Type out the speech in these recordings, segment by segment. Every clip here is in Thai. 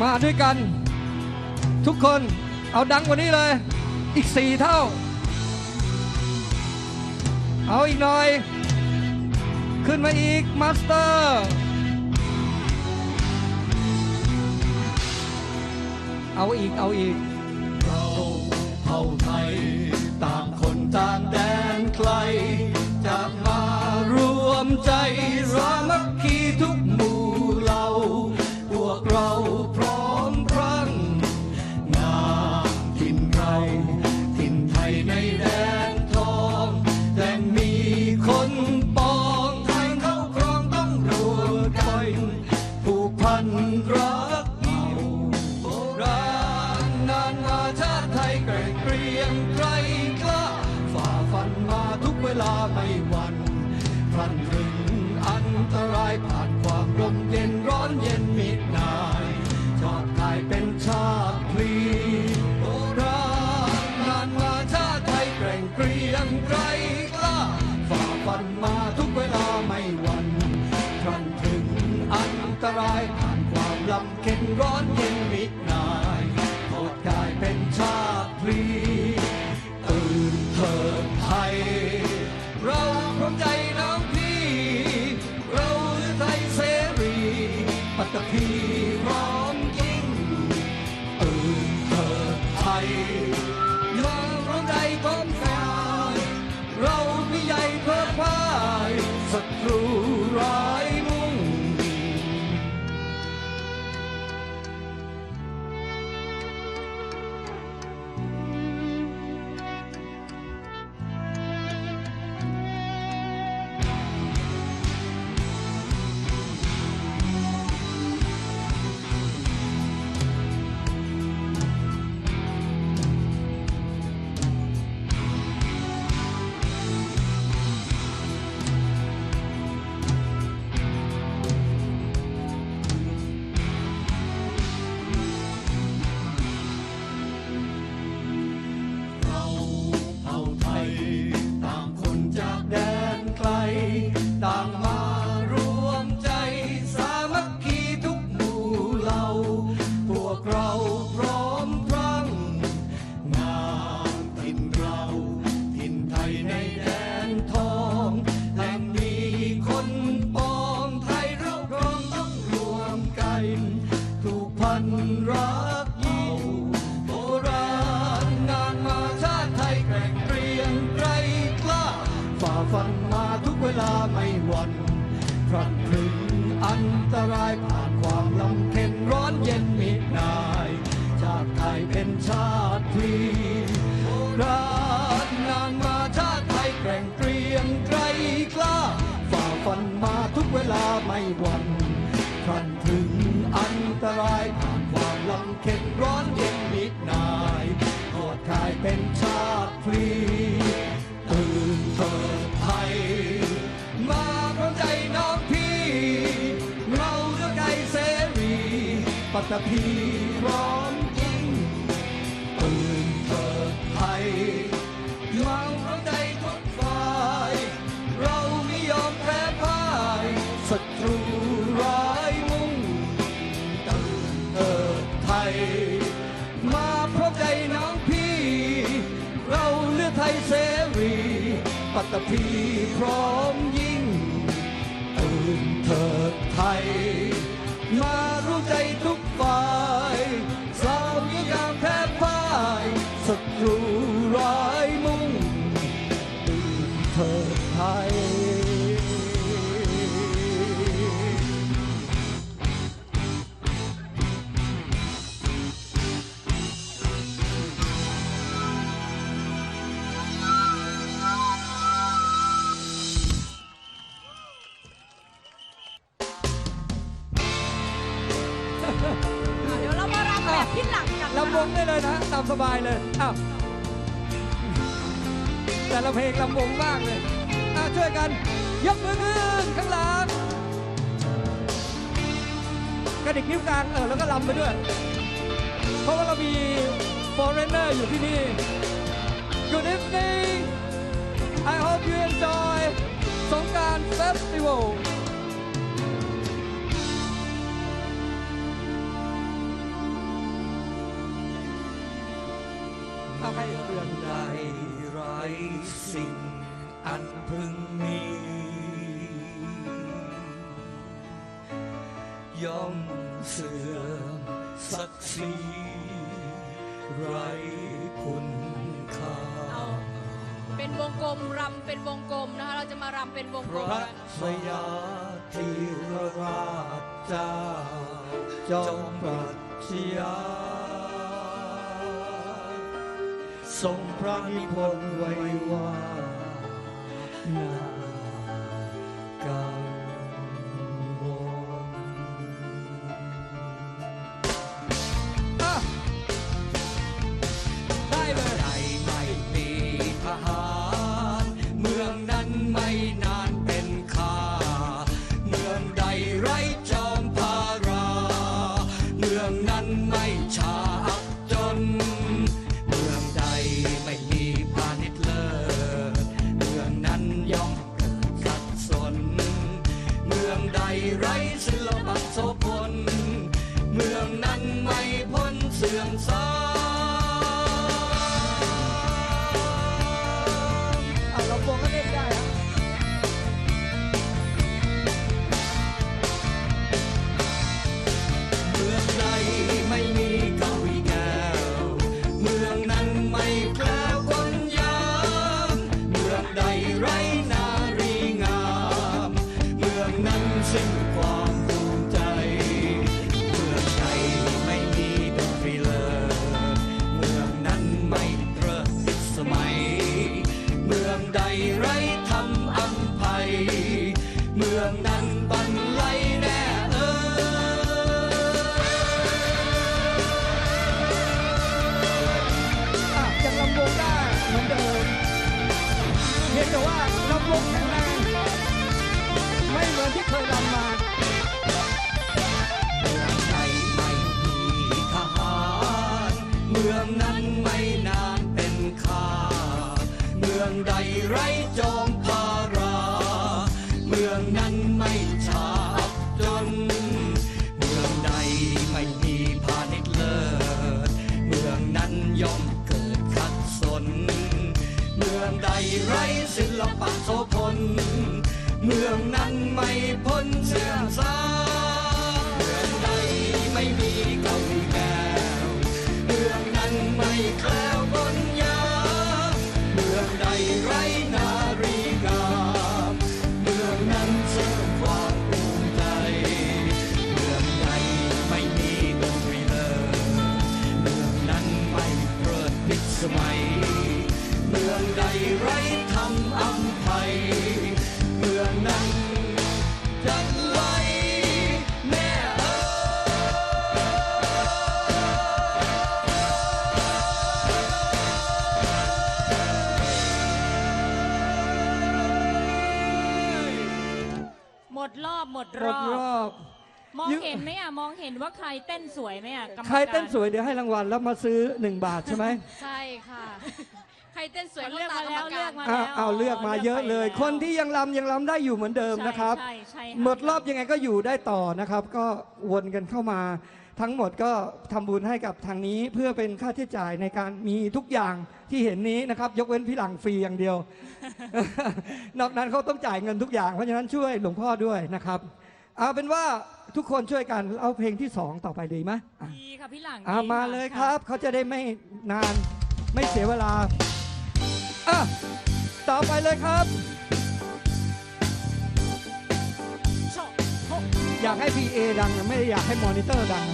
มาด้วยกัน ทุกคนเอาดังกว่านี้เลย อีกสี่เท่า เอาอีกหน่อย ขึ้นมาอีกมาสเตอร์เอาอีกเอาอีก เราเผ่าไทย ต่างคนต่างแดนไกลจะมารวมใจ ไม่หวั่นพลันถึงอันตรายผ่านความลมเย็นร้อนเย็นมิดนายชาติกลายเป็นชาติพลีโบราณนานมาชาติไทยแกร่งเกรียงไกรกล้าฝ่าฟันมาทุกเวลาไม่หวั่นพลันถึงอันตรายผ่านความลำเค็ญร้อนเย็น รักยิ่งโบราณนานมาชาติไทยแกร่งเกรียงไกรกล้าฝ่าฟันมาทุกเวลาไม่หวั่นพลัดพรึงอันตรายผ่านความลำเค็ญร้อนเย็นมิดนายชาติไทยเป็นชาติพลีโบราณนานมาชาติไทยแกร่งเกรียงไกรกล้าฝ่าฟันมาทุกเวลาไม่หวั่นพลันถึงอันตรายผ่าน ลำเค็นร้อนเย็นมิดนายกอดกายเป็นชาติพลีตื่นเถิดไทยมาพร้อมใจน้องพี่ เราเลือกไกลเสรีปัตตภีพร้อมยิง ปัตตภีพร้อมยิ่ง ตื่นเถิดไทย มารู้ใจทุก สบายเลยอ้าวแต่ละเพลงลำวงมากเลยอ้าช่วยกัน ยกมือขึ้นข้างหลังกระดิกนิ้วกลางเออแล้วก็ลำไปด้วย เพราะว่าเรามี foreigner อยู่ที่นี่ Good evening I hope you enjoy สงการ Festival สิ่งอันพึงมี ย่อมเสื่อมศักดิ์ศรีไรคุณค่าเป็นวงกลมรำเป็นวงกลมนะคะเราจะมารำเป็นวงพกลมระกันสยาธีราชเจ้าจอมปรัชญา ทรงพระนิพนธ์ไว้ว่า มดรอบหมดหมรดอรบอบ มองยึเห็นไหมอะมองเห็นว่าใครเต้นสวยไหมอะกรรมใครเต้นกาสวยเดี๋ยวให้รางวัลแล้วมาซื้อ1บาทใช่ไหมใช่ค่ะ ใครเต้นสวยเลือกมาแล้วเลือกมาอ้าวเอาเลือกมาเยอะเลย คนที่ยังลำยังลำได้อยู่เหมือนเดิมนะครับใช่ใช่ใช่หมดรอบยังไงก็อยู่ได้ต่อนะครับ ก็วนกันเข้ามา ทั้งหมดก็ทำบุญให้กับทางนี้เพื่อเป็นค่าใช้จ่ายในการมีทุกอย่างที่เห็นนี้นะครับ ยกเว้นพี่หลังฟรีอย่างเดียว นอกนั้นเขาต้องจ่ายเงินทุกอย่างเพราะฉะนั้นช่วยหลวงพ่อด้วยนะครับ เอาเป็นว่าทุกคนช่วยกันเอาเพลงที่สองต่อไปดีไหมอะดีค่ะพี่หลังอะดีมาค่ะเลยครับเขาจะได้ไม่นานไม่เสียเวลาอะต่อไปเลยครับ อยากให้ PA ดังนะไม่ได้อยากให้มอนิเตอร์ดัง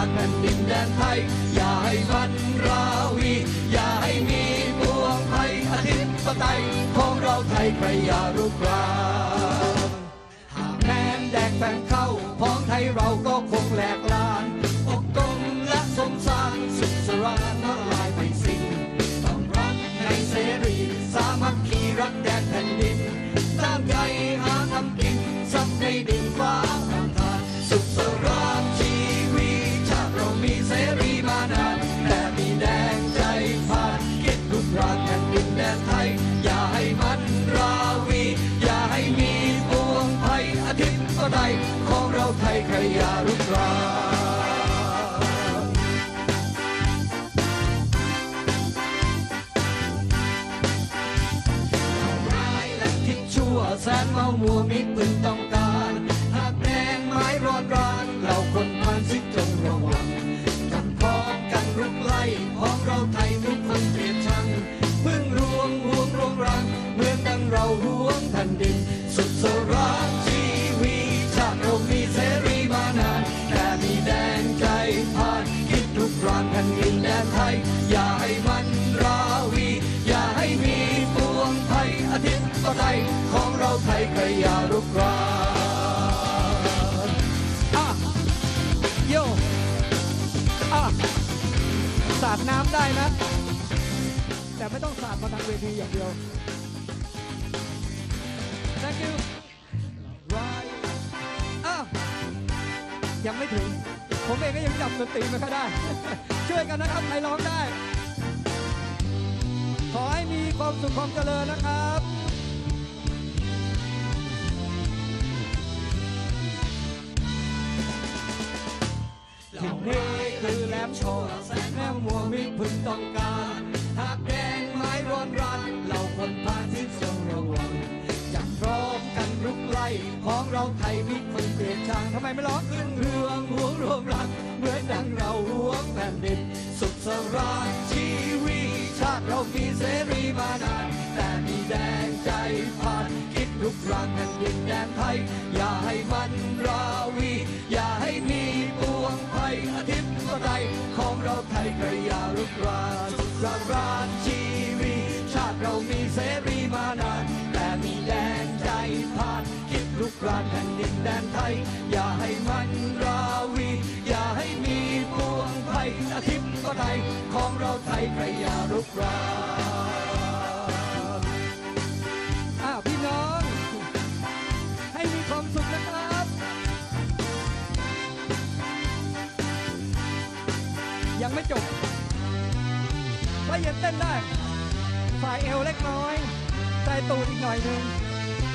านแผ่นดินแดนไทย อย่าให้มันราวี อย่าให้มีปวงภัยไตยของเราไทยใครอย่ารุกราน แสน อย่ารุกรานอะโยอะสาดน้ำได้นะ แต่ไม่ต้องสาดมาทางเวทีอย่างเดียว thank you อะยังไม่ถึง ผมเองก็ยังจับดนตรีไม่ค่อยได้ ช่วยกันนะครับใครร้องได้ ขอให้มีความสุขความเจริญนะครับ มโชว์แสนแนวมัวมีพึงต้องการหากแดงไม้ร้อนรันเราคนพาที่ทรงระวังจับพร้อมกันรุกไล่ของเราไทยมีคนเกลียดชังทำไมไม่ร้องขึ้นเรื่องห่วงรวมรักเหมือนดังเราห่วงแผ่นดินสุขสราญชีวีชาติเรามีเสรีมานานแต่มีแดงใจผ่านคิดลุกรานแผ่นดินแดนไทยอย่าให้มันราวี พระยยาลุกรานสุขสราญชีวีชาติเรามีเสรีมานาน แต่มีแดงใจผ่านคิดลุกรานแผ่นดินแดนไทย อย่าให้มันราวี อย่าให้มีปวงภัยอาทิตย์ก็ได้ของเราไทยพระยาลุกราน ไม่จบถ้ายังเต้นได้ ฝ่ายเอวเล็กน้อยใส่ตูดอีกหน่อยหนึง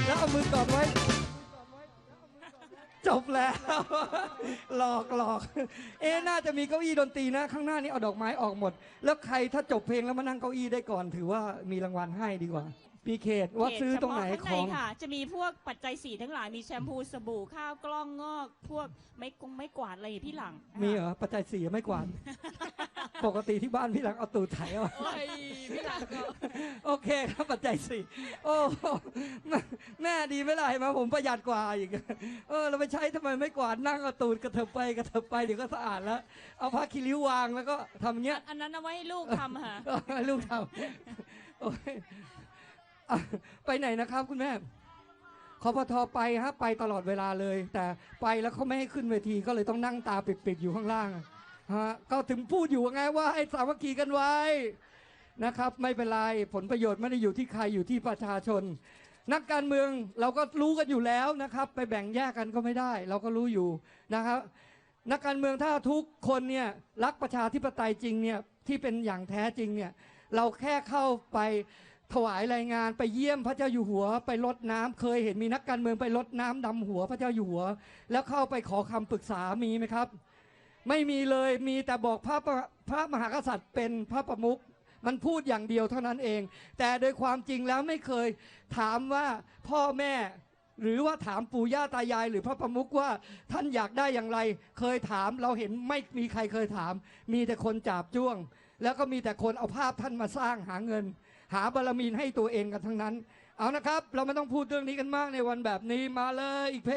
แล้วเอามือกอดไว้ จบแล้ว หลอกหลอก เอ๊ะน่าจะมีเก้าอี้ดนตรีนะ ข้างหน้านี้เอาดอกไม้ออกหมด แล้วใครถ้าจบเพลงแล้วมานั่งเก้าอี้ได้ก่อน ถือว่ามีรางวัลให้ดีกว่า มีเขตว่าซื้อตรงไหนเขตขเฉองพาะข้างในค่ะ จะมีพวกปัจจัยสีทั้งหลายมีแชมพูสบู่ข้าวกล้องงอก พวกไม้กงไม้กวาดอะไรพี่หลังมีเหรอปัจจัยสี่ไม่กวาด ปกติที่บ้านพี่หลังเอาตูดไถเอา โอ้ยพี่หลังก็ โอเคครับปัจจัยสี่โอ้แม่แม่ดีไม่ได้มาผมประหยัดกว่าอีก เออ เราไปใช้ทำไมไม่กวาดนั่งเอาตูดกระเถิบไปกระเถิบไปเดี๋ยวก็สะอาดแล้ว เอาผ้าคีริ้ววางแล้วก็ทำอย่างเงี้ยอันนั้นเอาไว้ให้ลูกทำค่ะให้ลูกทำโอ้ยอะ ไปไหนนะครับ คุณแม่คอปทไปฮะไปตลอดเวลาเลย แต่ไปแล้วเขาไม่ให้ขึ้นเวทีก็เลยต้องนั่งตาปิดๆอยู่ข้างล่างฮะก็ถึงพูดอยู่ไงว่าให้สามัคคีกันไว้นะครับ ไม่เป็นไรผลประโยชน์ไม่ได้อยู่ที่ใครอยู่ที่ประชาชน นักการเมืองเราก็รู้กันอยู่แล้วนะครับ ไปแบ่งแยกกันก็ไม่ได้ เราก็รู้อยู่นะครับ นักการเมืองถ้าทุกคนเนี่ยรักประชาธิปไตยจริงเนี่ยที่เป็นอย่างแท้จริงเนี่ยเราแค่เข้าไป ถวายรายงานไปเยี่ยมพระเจ้าอยู่หัว ไปรดน้ำเคยเห็นมีนักการเมืองไปรดน้ำดำหัวพระเจ้าอยู่หัว แล้วเข้าไปขอคำปรึกษามีไหมครับ ไม่มีเลยมีแต่บอกพระประพระมหากษัตริย์เป็นพระประมุขมันพูดอย่างเดียวเท่านั้นเอง แต่โดยความจริงแล้วไม่เคยถามว่าพ่อแม่ หรือว่าถามปู่ย่าตายาย หรือพระประมุขว่าท่านอยากได้อย่างไร เคยถามเราเห็นไม่มีใครเคยถาม มีแต่คนจาบจ้วง แล้วก็มีแต่คนเอาภาพท่านมาสร้างหาเงิน หาบารมีให้ตัวเองกันทั้งนั้น เอานะครับ เราไม่ต้องพูดเรื่องนี้กันมากในวันแบบนี้มาเลยอีกเพลง